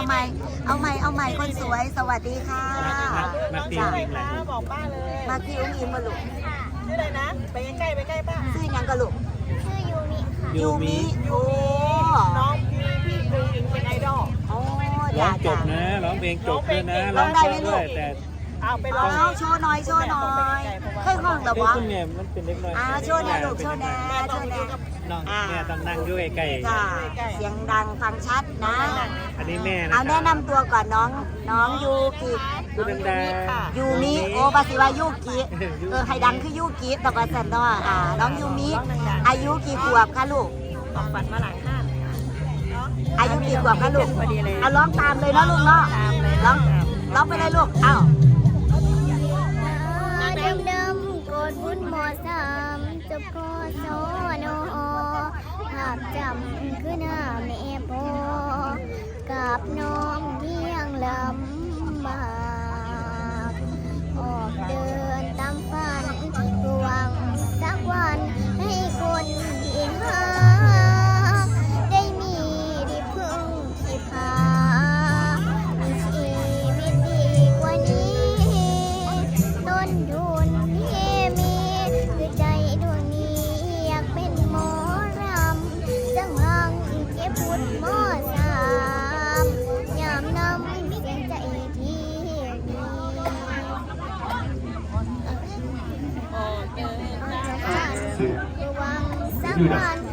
เอาใหม่เอาใหม่เอาใหม่คนสวย สวัสดีค่ะมาปีจ้ะนอีกคะแล้วบอกป้าเลยมาคิวอินมาลูกชื่ออะไรนะ ไปใกล้ๆไปใกล้ป้าชื่อหยังกะลูกชื่อยูมิค่ะยูมิโอ้น้องมีพี่ดูอิงเป็นไอดอลโอ้ร้จ้าองจจ้าบนะร้องเพลงจบด้วยนะร้องได้ไหมลูกด้วยแต่ เอาไปลองเอาโชว์หน่อยโชว์หน่อยเคยห้องแต่เฮ้ยว่าคุณแม่มันเป็นเล็กน้อยอ่าโชว์แน่ลูกโชว์แน่โชว์แน่น้องแม่ต้องนั่งอยู่ใกล้จ้าเสียงดังฟังชัดนะ ๆอันนี้แม่นะเอาแนะนำตัวก่อนน้องน้องยูกิพูดดังๆยูมิโอ้ปาสิว่ายูกิเออให้ดังคือยูกิแต่ว่าสันเนาะอ่าน้องยูมิอายุกี่ขวบคะลูกออกฝันมาหลังห้านอายุกี่ขวบคะลูกพอดีเลยเอาร้องตามเลยเนาะลูกเนาะตามเลยร้องร้องไปเลยลูกเอ้า ดบุญหมอสามจบกศนภาพจำคือหน้าแม่พอกับน้องเที่ยงลำบากออกเดินตามฝันหวังสักวัน ระวัง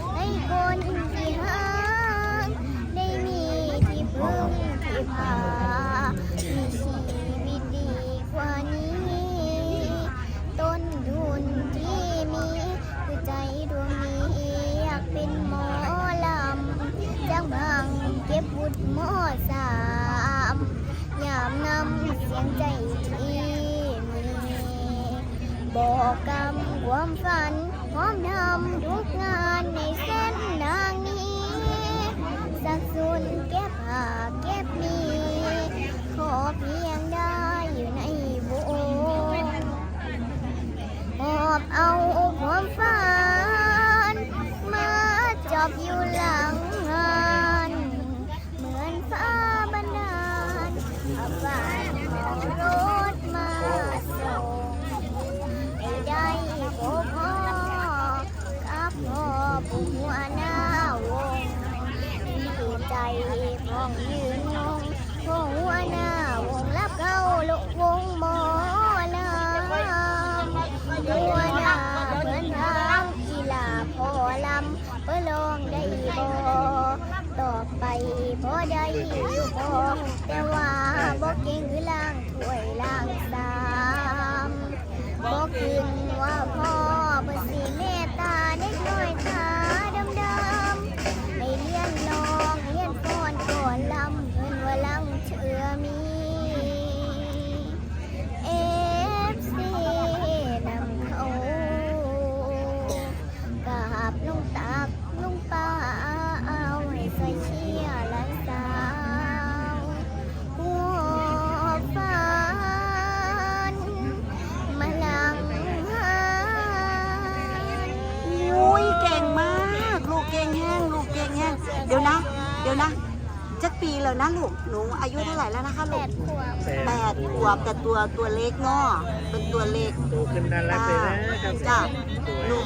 ยุเท่าไหร่แล้วนะคะแปลูกดขวบแปดขวบแต่ตัวตัวเล็กเนาะเป็นตัวเล็ก โตขึ้นน่ารักเลยนะครับจ้ะ สวยหนู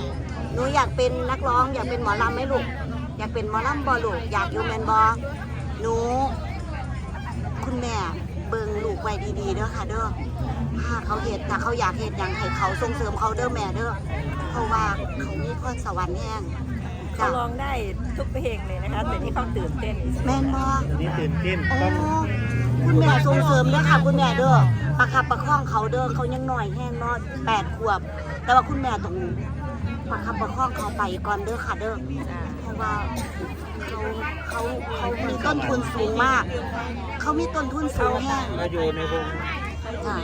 หนูอยากเป็นนักร้องอยากเป็นหมอลำไหมลูกอยากเป็นหมอลำบอลูกอยากอยู่แมนบอหนู คุณแม่เบิ่งลูกไว้ดีๆเด้อค่ะ เด้อถ้าเขาเหตุถ้าเขาอยากเหตุอย่างให้เขาส่งเสริมเขาเด้อแม่เด้อเพราะว่าเขามีพรสวรรค์แห้ง เขาจ้ะร้องได้ทุกเพลงเลยนะคะ แต่ที่เขาตื่นเต้นแม่นบออันนี้ตื่นเต้นโอ้ต้องคุณแม่ส่งเสริมเด้อค่ะ คุณแม่เด้อประคับประคองเขาเด้อเขายังหน่อยแห้งเนาะแปดขวบ แต่ว่าคุณแม่ต้องประคับประคองเขาไปก่อนเด้อค่ะเด้อเพราะว่าเขาเขาเขามีต้นทุนสูงมาก เขามีต้นทุนสูงแห้งเราอยู่ในวง ค่ะ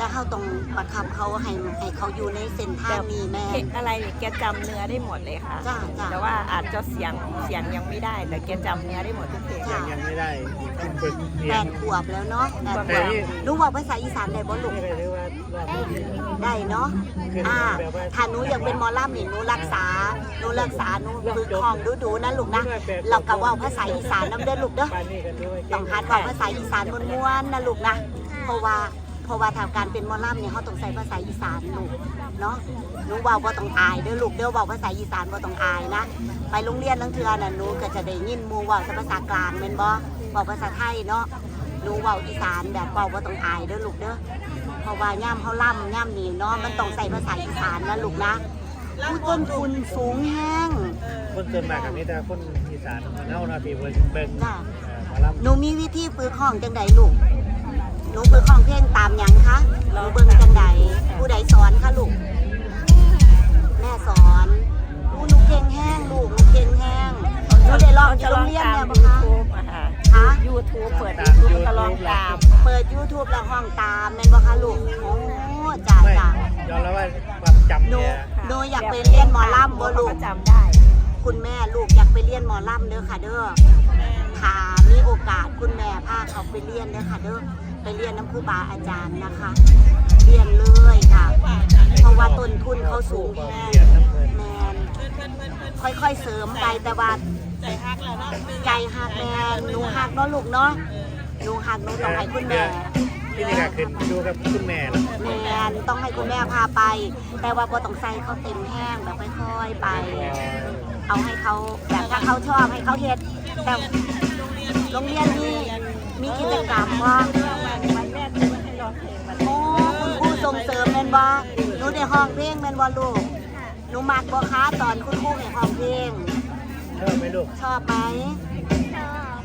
แต่เขาต้องบังคับเขาให้ให้เขาอยู่ในเส้นทางนี้แม่ เพลงอะไรเนี่ยแกจำเนื้อได้หมดเลยค่ะ จ้าจ้าแต่ว่าอาจจะเสียงเสียงยังไม่ได้แต่แกจำเนื้อได้หมดทุกเพลง จ้ะ ยังไม่ได้ต้องฝึกเรีแปยน ดขวบแล้วเนาะแปดขแต่วบนี่ รู้ว่าภาษาอีสานได้บ่ลูกไม่ได้เรียกว่าว่าได้เนาะคืออ่าแบบว่าถ้าหนูอยากเป็นหมอลำนี่หนูรักษาหนูรักษาหนูฝึกคล่องดูดูๆนะลูกนะเราก็เว่าภาษาอีสานน้ำเด้อลูกเด้อ ปานนี่กันด้วยต้องหัดเว่าภาษาอีสานม้วนๆนะลูกนะ เพราะว่าเพ ราะว่าทางการเป็นหมอลำเนี่ยเขาต้องใช้ภาษาอีสานลูกเนาะหนูเว่าบ่ต้องอายเด้อลูกเด้อเว่าภาษาอีสานบ่ต้องอายนะ ไปโรงเรียนลังเทือน่ะหนูก็จะได้ยินหมู่เว่าแต่ภาษากลางแม่นบ่เว้าภาษาไทยเนาะหนูเว้าอีสานแบบเว้าบ่ต้องอายเด้อลูกเด้อเพราะว่าย่ำเขาล่ำย่ำนี่เนาะมันต้องใส่ภาษาอีสานนะลูกนะผู้ต้นทุนสูงแห้งคนส่วนมากกับนี่แต่คนอีสานเน่านาทีเบิ่งเบิ่งจ้ะเอ่อหมาลำหนูมีวิธีฝึกของจังใดลูก หนูฝึกของเพลงตามหยังคะหนูเบิ่งจังใดผู้ใดสอนคะลูก แม่สอนอู้หนูเก่งแห้งลูกหนูเก่งแห้งหนูได้ลองที่โรงเรียนเนี่ยตามปะคะยูทูบอะค่ะคะยูทูบเปิดยูทูบก็ลองตาม เปิด YouTube แล้วห้องตามแม่นบ่คะลูก โอ้จ้าไม่จ้ายอมรับว่าความจำหนูเนี่ย หนูอยากไปเรียนหมอลำบ่ลูกเขาจำได้ คุณแม่ลูกอยากไปเรียนหมอลำเด้อค่ะเด้อถ้ามีโอกาสคุณแม่พาเขาไปเรียนเด้อค่ะเด้อไปเรียนน้ำครูบาอาจารย์นะคะ เรียนเลยค่ะ เพราะว่าต้นทุนเขาสูงแห้งแมนค่อยๆเสริมไปแต่ว่าใจหักแมนหนูหักเนาะลูกเนาะหนูหักหนูต้องให้คุณแม่ที่นี่ก็ขึ้นดูกับคุณแม่ล่ะแมนต้องให้คุณแม่พาไป แต่ว่าพอต้องใส่เขาเต็มแห้งแบบค่อยๆไป เอาให้เขาแบบถ้าเขาชอบให้เขาเฮ็ดแต่โรงเรียนมีมีกิจกรรมว่าวันแม่ที่ให้ร้องเพลงวันโอ้คุณครูส่งเสริมแม่นบ่หนูได้ห้องเพลงแม่นบ่ลูกหนูมักบ่คะตอนคุณครูให้ห้องเพลงชอบไหมลูกชอบไหม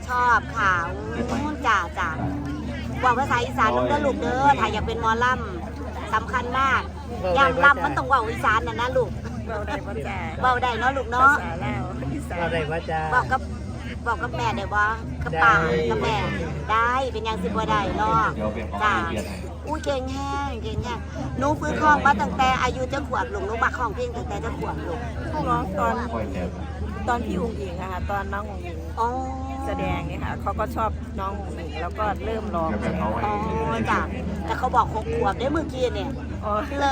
ชอบค่ะอู้จ้าจ้าว่าภาษาอีสานนำเด้อลูกเด้อถ้าอยากเป็นมอลล่ำสำคัญมากยามลำมันต้องว้าอีสานน่ะนะลูก เราได้มาแจกเว้าได้เนาะลูกภาเนาะษาลาวอีสาเรานได้ว่าจะบอกกับบอกกับแม่ได้บ่กับป้าได้ กับแม่ได้เป็นหยังสิบ่ได้เนาะจ้าอู้เก่งแห้งเก่งแห้งหนูฝึกห้องมาตั้งแต่อายุจะขวบลูกหนูมักห้องเพลงตั้งแต่จะขวบลูกร้องตอนตอนพี่อุ๋งอิงอะค่ะตอนน้องอุ๋งอิงอ๋อแสดงเนี่ยค่ะเขาก็ชอบน้องอุ๋งอิงแล้วก็เริ่มร้องอ๋อจ้ะแต่เขาบอกหกขวบได้เมื่อกี้เนี่ย อ๋อเล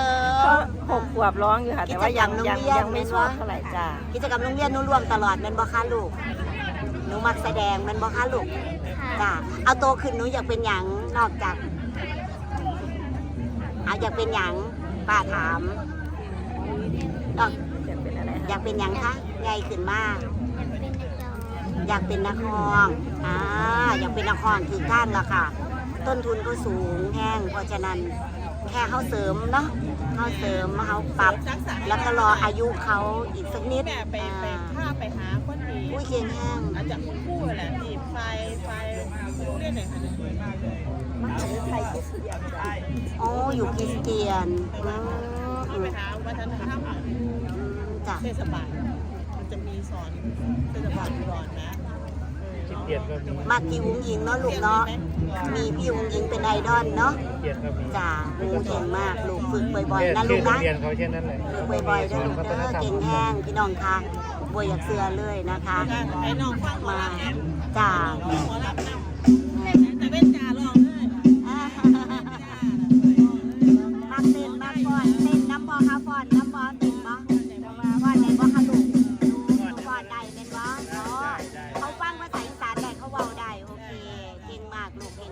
ก็ยหกขวบร้องอยู่ค่ะ แต่ว่ายังกิจกรรมยังโรงเรียนยังไม่ชอบไหมวะเท่าไหร่จ้ากิจกรรมโรงเรียนหนูร่วมตลอดแมันบ่คะลูกหนูมักแสดงแมันบ่คะลูกจ้ะเอาโตขึ้นหนูอยากเป็นหยังนอกจากอาอยากเป็นหยังป้าถามนอกจะเป็นอะไรอยากเป็นหยังคะไงขึ้นมาอยากเป็นนักร้องอ่าอยากเป็นนักร้องคือก้านละค่ะ ต้นทุนก็สูงแห้งเพราะฉะนั้น แค่เขาเสริมเนาะเขาเสริมเขาปรับ แล้วก็รออายุเขาอีกสักนิดแม่ไปไปอ่าถ้าไปหาคนดีอุ้ยเคียงแห้งอาจจะคุณคู่แหละที่ไฟไฟโรงเรียนไหนคะสวยมากเลยมหาวิทยาลัยคริสเตียนจ้อ๋ออยู่คริสเตียนอืมอืที่ไปหาวัฒนธรรมจ้ะเทศบาลมันจะมีสอนเทศบาลก่อนนะ คิดเปลี่ยนก็มีมากพี่วุ้งยิงเนาะลูกเนาะ มีพี่วุ้งยิงเป็นไอดอลเนาะเปลี่ยนก็มีจ้ะลูกเก่งมากลูกฝึกบ่อยๆแค่นะลูชื่อกโรงนะ เรียนเขาเช่นนั้นเลยฝึกบ่อยๆด้วยลูกเด้อเก่งแห้งพี่น้องค่ะบวยอยากเสือเลยนะคะ ไอ้น้องฟังหมอมาลำนะจ้าหมอลำนะแต่เป็นจ่า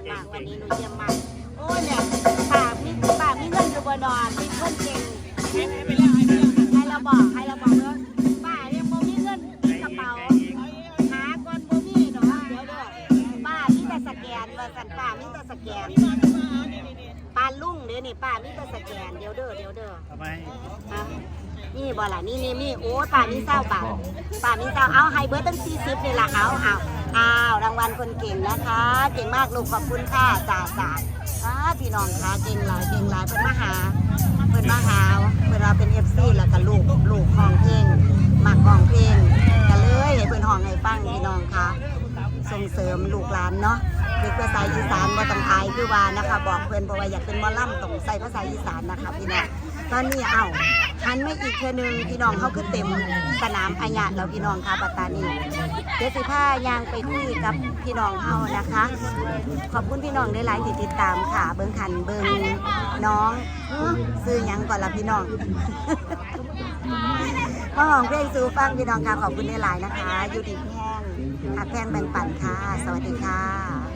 มากวันนี้หนูเยี่ยมมาก โอ้เนี่ยปากมีปากมีเงินอยู่บนนอนมีคนเก่งให้ให้ไปแล้วให้เราบอกให้เรา แต่สแกนเดี๋ยวเด้อเดี๋ยวเด้อทำไมฮะนี่บ่ล่ะนี่นี่นี่โอ้ป้ามีเศร้าบาทป้ามีเศร้าเอาให้เบิร์ตั้งสี่สิบนี่ล่ะเอาเอาอ้าวรางวัลคนเก่งนะคะเก่งมากลูกขอบคุณค่ะจ่าจ่าอ้าพี่น้องค่ะเก่งหลายเก่งหลายเพิ่นมาหาเพิ่นมาหาเพิ่นเราเป็นเอฟซีแล้วก็ลูกลูกของเพลงมักของเพลงก็เลยให้เพิ่นห้องให้ฟังพี่น้องค่ะส่งเสริมลูกหลานเนาะ เด็กภาษาอีสานบ่ต้องอายคือว่านะคะ บอกเพื่อนเพราะว่าอยากเป็นมอล่ำต้องใส่ภาษาอีสานนะคะพี่น้องตอนนี้เอ้าหันไม่อีกเทือนึงพี่น้องเขาคือเต็มสนามอาญาแล้วพี่น้องค่ะปัตตานีเดี๋ยวสิพายางไปคุยกับพี่น้องเฮานะคะ ขอบคุณพี่น้องได้หลายที่ติดตามค่ะ เบิ้งขันเบิ้งน้องซื้อยังก่อนละพี่น้องมาหอมเพลงสู่ฟังพี่น้องค่ะขอบคุณได้หลายนะคะ อยู่ดีแพงหักแพงแบ่งปันค่ะ สวัสดีค่ะ